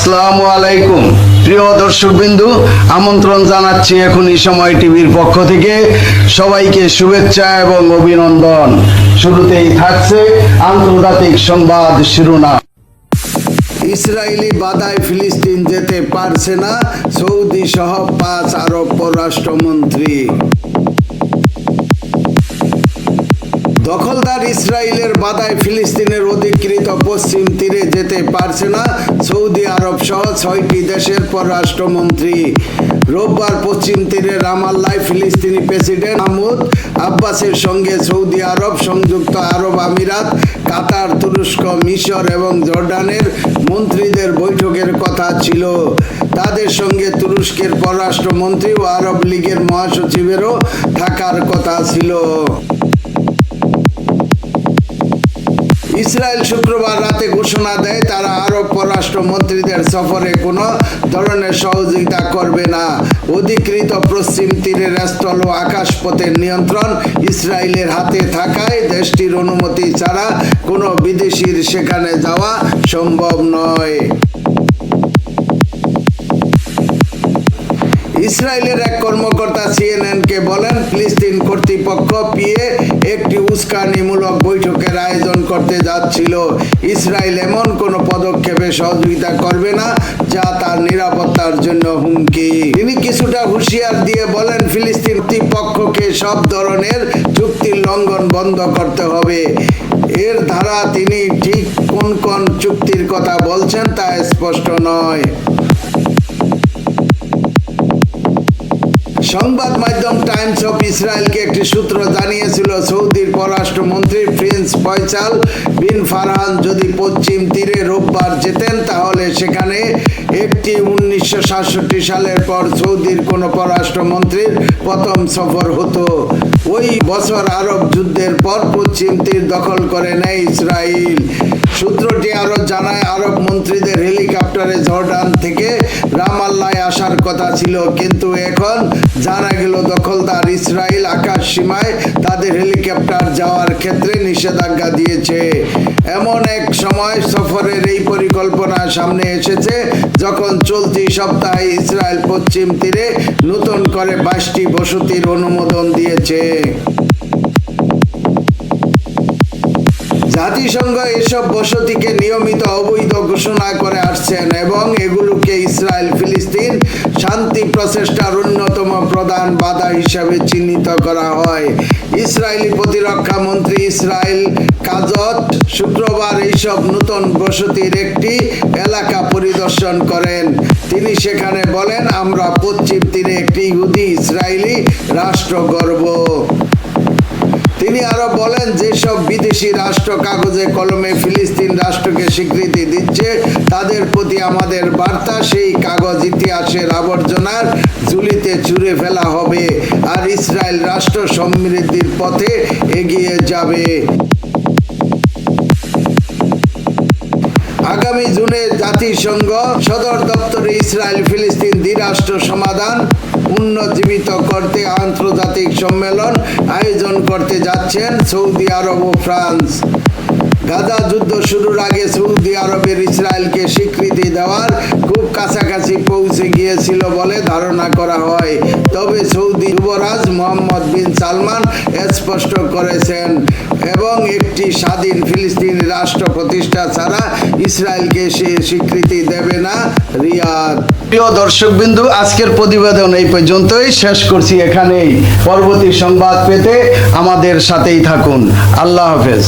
আসসালামু আলাইকুম। প্রিয় দর্শকবিন্দু, আমন্ত্রণ জানাচ্ছি সময় টিভির পক্ষ থেকে। সবাইকে শুভেচ্ছা এবং অভিনন্দন। শুরুতেই থাকছে আন্তর্জাতিক সংবাদ শিরোনাম। ইসরায়েলি বাধায় ফিলিস্তিন যেতে পারছে না, সৌদি সহ পাঁচ আরব পররাষ্ট্রমন্ত্রী। দখলদার ইসরায়েলের বাধায় ফিলিস্তিনের অধিকৃত পশ্চিম তীরে যেতে পারছে না সৌদি আরব সহ ছয়টি দেশের পররাষ্ট্রমন্ত্রী। রোববার পশ্চিম তীরে রামাল্লায় ফিলিস্তিনি প্রেসিডেন্ট মাহমুদ আব্বাসের সঙ্গে সৌদি আরব সংযুক্ত আরব আমিরাত, কাতার, তুরস্ক, মিশর এবং জর্ডানের মন্ত্রীদের বৈঠকের কথা ছিল। তাদের সঙ্গে তুরস্কের পররাষ্ট্রমন্ত্রী ও আরব লীগের মহাসচিবেরও থাকার কথা ছিল। ইসরায়েল শুক্রবার রাতে ঘোষণা দেয়, তারা আরব পররাষ্ট্রমন্ত্রীদের সফরে কোনো ধরনের সহযোগিতা করবে না। অধিকৃত পশ্চিম তীরের স্থল ও আকাশপথের নিয়ন্ত্রণ ইসরায়েলের হাতে থাকায় দেশটির অনুমতি ছাড়া কোনো বিদেশির সেখানে যাওয়া সম্ভব নয়। ইসরায়েলের এক কর্মকর্তা সিএনএনকে বলেন, ফিলিস্তিন কর্তৃপক্ষ পিএ একটি উস্কানিমূলক বৈঠকের আয়োজন করতে যাচ্ছিল। ইসরায়েল এমন কোনো পদক্ষেপে সহযোগিতা করবে না, যা তার নিরাপত্তার জন্য হুমকি। তিনি কিছুটা হুঁশিয়ার দিয়ে বলেন, ফিলিস্তিন কর্তৃপক্ষকে সব ধরনের চুক্তির লঙ্ঘন বন্ধ করতে হবে। এর ধারা তিনি ঠিক কোন কোন চুক্তির কথা বলছেন তা স্পষ্ট নয়। সংবাদ মাধ্যম টাইমস অফ ইসরায়েলকে একটি সূত্র জানিয়েছিল, সৌদির পররাষ্ট্রমন্ত্রী প্রিন্স ফয়সাল বিন ফারহান যদি পশ্চিম তীরে রোববার যেতেন, তাহলে সেখানে একটি উনিশশো সাতষট্টি সালের পর সৌদির কোনো পররাষ্ট্রমন্ত্রীর প্রথম সফর হতো। ওই বছর আরব যুদ্ধের পর পশ্চিম তীর দখল করে নেয় ইসরায়েল। সূত্রটি আরও জানায়, আরব মন্ত্রীদের হেলিকপ্টারে জর্ডান থেকে রামাল্লায় আসার কথা ছিল, কিন্তু এখন জানা গেল দখলদার ইসরায়েল আকাশ সীমায় তাদের হেলিকপ্টার যাওয়ার ক্ষেত্রে নিষেধাজ্ঞা দিয়েছে। এমন এক সময় সফরের এই পরিকল্পনা সামনে এসেছে, যখন চলতি সপ্তাহে ইসরায়েল পশ্চিম তীরে নতুন করে বাইশটি বসতির অনুমোদন দিয়েছে। জাতিসংঘ এসব বসতিকে নিয়মিত অবৈধ ঘোষণা করে আসছেন এবং এগুলোকে ইসরায়েল, ফিলিস্তিন শান্তি প্রচেষ্টার অন্যতম প্রধান বাধা হিসাবে চিহ্নিত করা হয়। ইসরায়েলি প্রতিরক্ষা মন্ত্রী ইসরায়েল কাজত শুক্রবার এইসব নতুন বসতির একটি এলাকা পরিদর্শন করেন। তিনি সেখানে বলেন, আমরা পশ্চিম তীরে একটি ইহুদি ইসরায়েলি রাষ্ট্র গর্ব তিনি আরও বলেন, যেসব বিদেশি রাষ্ট্র কাগজে কলমে ফিলিস্তিন রাষ্ট্রকে স্বীকৃতি দিচ্ছে, তাদের প্রতি আমাদের বার্তা, সেই কাগজ ইতিহাসের আবর্জনার ঝুলিতে চুরে ফেলা হবে, আর ইসরায়েল রাষ্ট্র সমৃদ্ধির পথে এগিয়ে যাবে। আগামী জুনে জাতিসংঘ সদর দপ্তরে ইসরায়েল ফিলিস্তিন দ্বিরাষ্ট্র সমাধান উন্নজীবিত করতে আন্তর্জাতিক সম্মেলন আয়োজন করতে যাচ্ছেন সৌদি আরব ও ফ্রান্স। গাজা যুদ্ধ শুরুর আগে সৌদি আরবের ইসরায়েলকে স্বীকৃতি দেওয়ার খুব কাছাকাছি পৌঁছে গিয়েছিল বলে ধারণা করা হয়। তবে সৌদি যুবরাজ মোহাম্মদ বিন সালমান স্পষ্ট করেছেন, এবং একটি স্বাধীন ফিলিস্তিন রাষ্ট্র প্রতিষ্ঠা ছাড়া ইসরায়েলকে সে স্বীকৃতি দেবে না রিয়াদ। প্রিয় দর্শকবিন্দু, আজকের প্রতিবেদন এই পর্যন্তই। শেষ করছি এখানেই। পরবর্তী সংবাদ পেতে আমাদের সাথেই থাকুন। আল্লাহ হাফেজ।